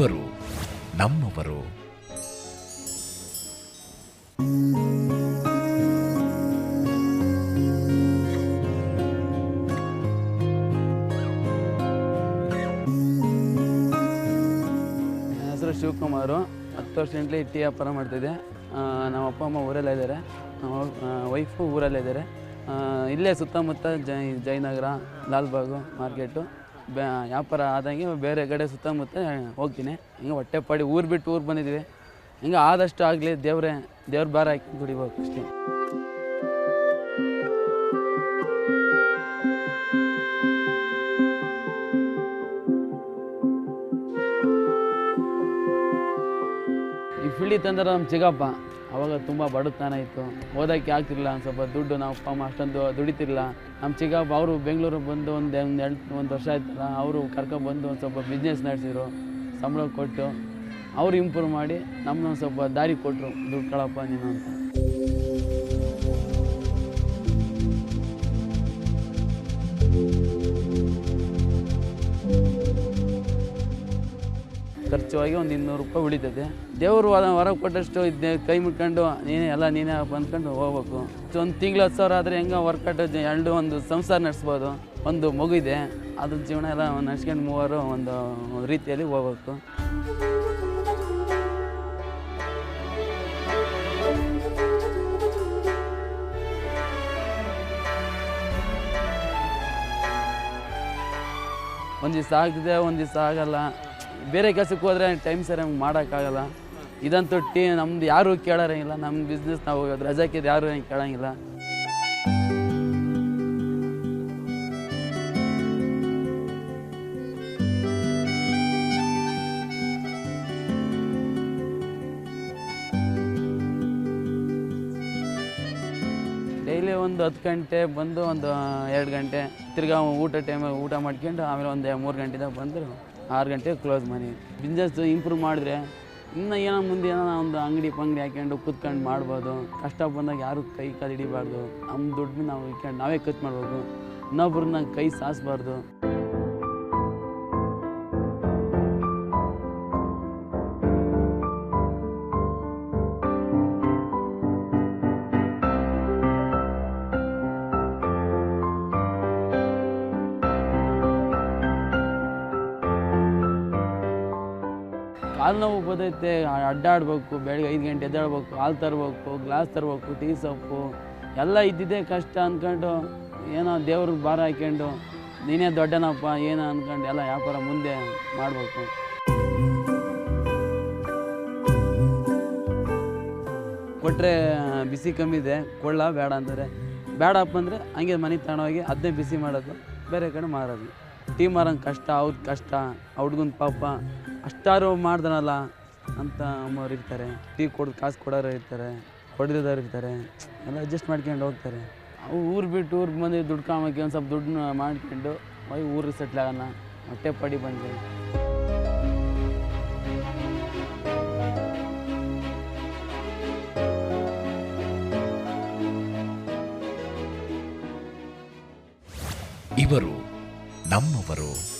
ಇವರು ನಮ್ಮವರು. ಹೆಸರು ಶಿವಕುಮಾರು. ಹತ್ತು ವರ್ಷದಿಂದ ಟೀ ವ್ಯಾಪಾರ ಮಾಡ್ತಿದ್ದೆ. ನಮ್ಮ ಅಪ್ಪ ಅಮ್ಮ ಊರಲ್ಲೇ ಇದ್ದಾರೆ. ನಮ್ಮ ವೈಫು ಊರಲ್ಲೇ ಇದ್ದಾರೆ. ಇಲ್ಲೇ ಸುತ್ತಮುತ್ತ ಜೈ ಜಯನಗರ ಲಾಲ್ಬಾಗು, ಮಾರ್ಕೆಟು. ವ್ಯಾಪಾರ ಆದಂಗೆ ಬೇರೆ ಕಡೆ ಸುತ್ತಮುತ್ತ ಹೋಗ್ತೀನಿ. ಹಿಂಗೆ ಹೊಟ್ಟೆ ಪಾಡಿ ಊರು ಬಿಟ್ಟು ಊರು ಬಂದಿದ್ವಿ. ಹಿಂಗೆ ಆದಷ್ಟು ಆಗಲಿ ದೇವ್ರೆ, ದೇವ್ರ ಭಾರ ಹಾಕಿ ದುಡಿಬೇಕು ಅಷ್ಟೇ. ಈ ಫೀಲ್ಡಿ ತಂದ್ರೆ ನಮ್ಮ ಚಿಕ್ಕಪ್ಪ ಅವಾಗ ತುಂಬ ಬಡತನ ಇತ್ತು. ಓದೋಕ್ಕೆ ಆಗ್ತಿರಲಿಲ್ಲ ಒಂದು ಸ್ವಲ್ಪ ದುಡ್ಡು ನಾವು ಅಪ್ಪ ಅಮ್ಮ ಅಷ್ಟೊಂದು ದುಡಿತಿರ್ಲಿಲ್ಲ. ನಮ್ಮ ಚಿಕ್ಕಪ್ಪ ಅವರು ಬೆಂಗಳೂರಿಗೆ ಬಂದು ಒಂದು ಒಂದು ಎರಡು ಒಂದು ವರ್ಷ ಆಯ್ತಲ್ಲ, ಅವರು ಕರ್ಕೊಂಡ್ಬಂದು ಒಂದು ಸ್ವಲ್ಪ ಬಿಸ್ನೆಸ್ ನಡೆಸಿದ್ರು. ಸಂಬಳ ಕೊಟ್ಟು ಅವರು ಇಂಪ್ರೂವ್ ಮಾಡಿ ನಮ್ಮನ್ನೊಂದು ಸ್ವಲ್ಪ ದಾರಿ ಕೊಟ್ಟರು ದುಡ್ಡು ಕಳಪ್ಪ ನೀನು ಅಂತ. ಖರ್ಚು ಒಂದು ಇನ್ನೂರು ರೂಪಾಯಿ ಉಳಿತದೆ. ದೇವರು ಹೊರ ಕೊಟ್ಟಷ್ಟು ಇದ್ದೆ ಕೈ ಮುಟ್ಕೊಂಡು, ನೀನೇ ಎಲ್ಲ ನೀನೇ ಬಂದ್ಕೊಂಡು ಹೋಗ್ಬೇಕು. ಒಂದು ತಿಂಗಳು, ಹತ್ತು ಸಾವಿರ ಆದರೆ ಹೆಂಗೆ ವರ್ಕೌಟ್ ಎರಡು ಒಂದು ಸಂಸಾರ ನಡೆಸ್ಬೋದು. ಒಂದು ಮಗು ಇದೆ ಅದ್ರ ಜೀವನ ಎಲ್ಲ ನಡ್ಸ್ಕೊಂಡು ಮೂವರು ಒಂದು ರೀತಿಯಲ್ಲಿ ಹೋಗ್ಬೇಕು. ಒಂದು ದಿವಸ ಆಗ್ತಿದೆ, ಒಂದು ದಿವಸ ಆಗಲ್ಲ. ಬೇರೆ ಕೆಲಸಕ್ಕೆ ಹೋದರೆ ಟೈಮ್ ಸರಿಯಾಗಿ ಮಾಡೋಕ್ಕಾಗಲ್ಲ. ಇದಂತೂ ಟೀ ನಮ್ದು ಯಾರೂ ಕೇಳೋರಂಗಿಲ್ಲ ನಮ್ಮ ಬಿಸ್ನೆಸ್ ನಾವು ರಜಾಕಿದ್ದು ಯಾರು ಹೆಂಗೆ ಕೇಳೋಂಗಿಲ್ಲ. ಡೈಲಿ ಒಂದು ಹತ್ತು ಗಂಟೆ ಬಂದು ಒಂದು ಎರಡು ಗಂಟೆ ತಿರ್ಗಾ ಊಟ ಟೈಮಲ್ಲಿ ಊಟ ಮಾಡ್ಕೊಂಡು ಆಮೇಲೆ ಒಂದು ಮೂರು ಗಂಟೆದಾಗ ಬಂದರು. ಆರು ಗಂಟೆಗೆ ಕ್ಲೋಸ್ ಮನೆ. ಬಿಸ್ನೆಸ್ ಇಂಪ್ರೂವ್ ಮಾಡಿದ್ರೆ ಇನ್ನು ಏನೋ ಮುಂದೆ ಏನೋ ಒಂದು ಅಂಗಡಿ ಪಂಗಡಿ ಹಾಕ್ಕೊಂಡು ಕೂತ್ಕೊಂಡು ಮಾಡ್ಬೋದು. ಕಷ್ಟ ಬಂದಾಗ ಯಾರು ಕೈ ಕಾಲು ಹಿಡಿಬಾರ್ದು. ನಮ್ಮ ದುಡ್ಡು ನಾವು ಇಟ್ಕೊಂಡು ನಾವೇ ಖರ್ಚು ಮಾಡ್ಬೋದು. ಇನ್ನೊಬ್ರನ್ನ ಕೈ ಸಾಸ್ಬಾರ್ದು. ಕಾಲು ನೋವು ಬದೈತೆ, ಅಡ್ಡಾಡಬೇಕು, ಬೆಳಗ್ಗೆ ಐದು ಗಂಟೆ ಎದ್ದಾಡ್ಬೇಕು ಹಾಲು ತರಬೇಕು, ಗ್ಲಾಸ್ ತರಬೇಕು, ಟೀ ಸೊಪ್ಪು, ಎಲ್ಲ ಇದ್ದಿದ್ದೇ ಕಷ್ಟ ಅಂದ್ಕೊಂಡು ಏನೋ ದೇವ್ರಿಗೆ ಭಾರ ಹಾಕ್ಕೊಂಡು ನೀನೇ ದೊಡ್ಡನಪ್ಪ, ಏನೋ ಅಂದ್ಕೊಂಡು ಎಲ್ಲ ವ್ಯಾಪಾರ ಮುಂದೆ ಮಾಡಬೇಕು. ಕೊಟ್ಟರೆ ಬಿಸಿ ಕಮ್ಮಿ ಇದೆ, ಕೊಳ್ಳ ಬೇಡ ಅಂತಾರೆ. ಬೇಡಪ್ಪ ಅಂದರೆ ಹಂಗೆ ಮನೆ ತಗೊಂಡೋಗಿ ಅದನ್ನೇ ಬಿಸಿ ಮಾಡೋದು, ಬೇರೆ ಕಡೆ ಮಾರೋದು. ಟೀ ಮಾರೋಂಗೆ ಕಷ್ಟ, ಅವ್ರ ಕಷ್ಟ, ಆ ಹುಡ್ಗನ ಪಾಪ. ಅಷ್ಟಾರು ಮಾಡ್ದನಲ್ಲ ಅಂತ ಅಮ್ಮವ್ರು ಇರ್ತಾರೆ. ಟೀ ಕೊಡೋದು ಕಾಸು ಕೊಡೋರು ಇರ್ತಾರೆ. ಹೊಡೆದವ್ರು ಇರ್ತಾರೆ. ಎಲ್ಲ ಅಡ್ಜಸ್ಟ್ ಮಾಡ್ಕೊಂಡು ಹೋಗ್ತಾರೆ. ಅವು ಊರು ಬಿಟ್ಟು ಊರಿಗೆ ಬಂದು ದುಡ್ಡು ಕಾಮಕ್ಕೆ ಒಂದು ಸ್ವಲ್ಪ ದುಡ್ಡನ್ನ ಮಾಡ್ಕೊಂಡು ಹೋಗಿ ಊರಿಗೆ ಸೆಟ್ಲ್ ಆಗೋಣ. ಹೊಟ್ಟೆ ಪಡಿ ಬಂದೆ ಇವರು ನಮ್ಮವರು.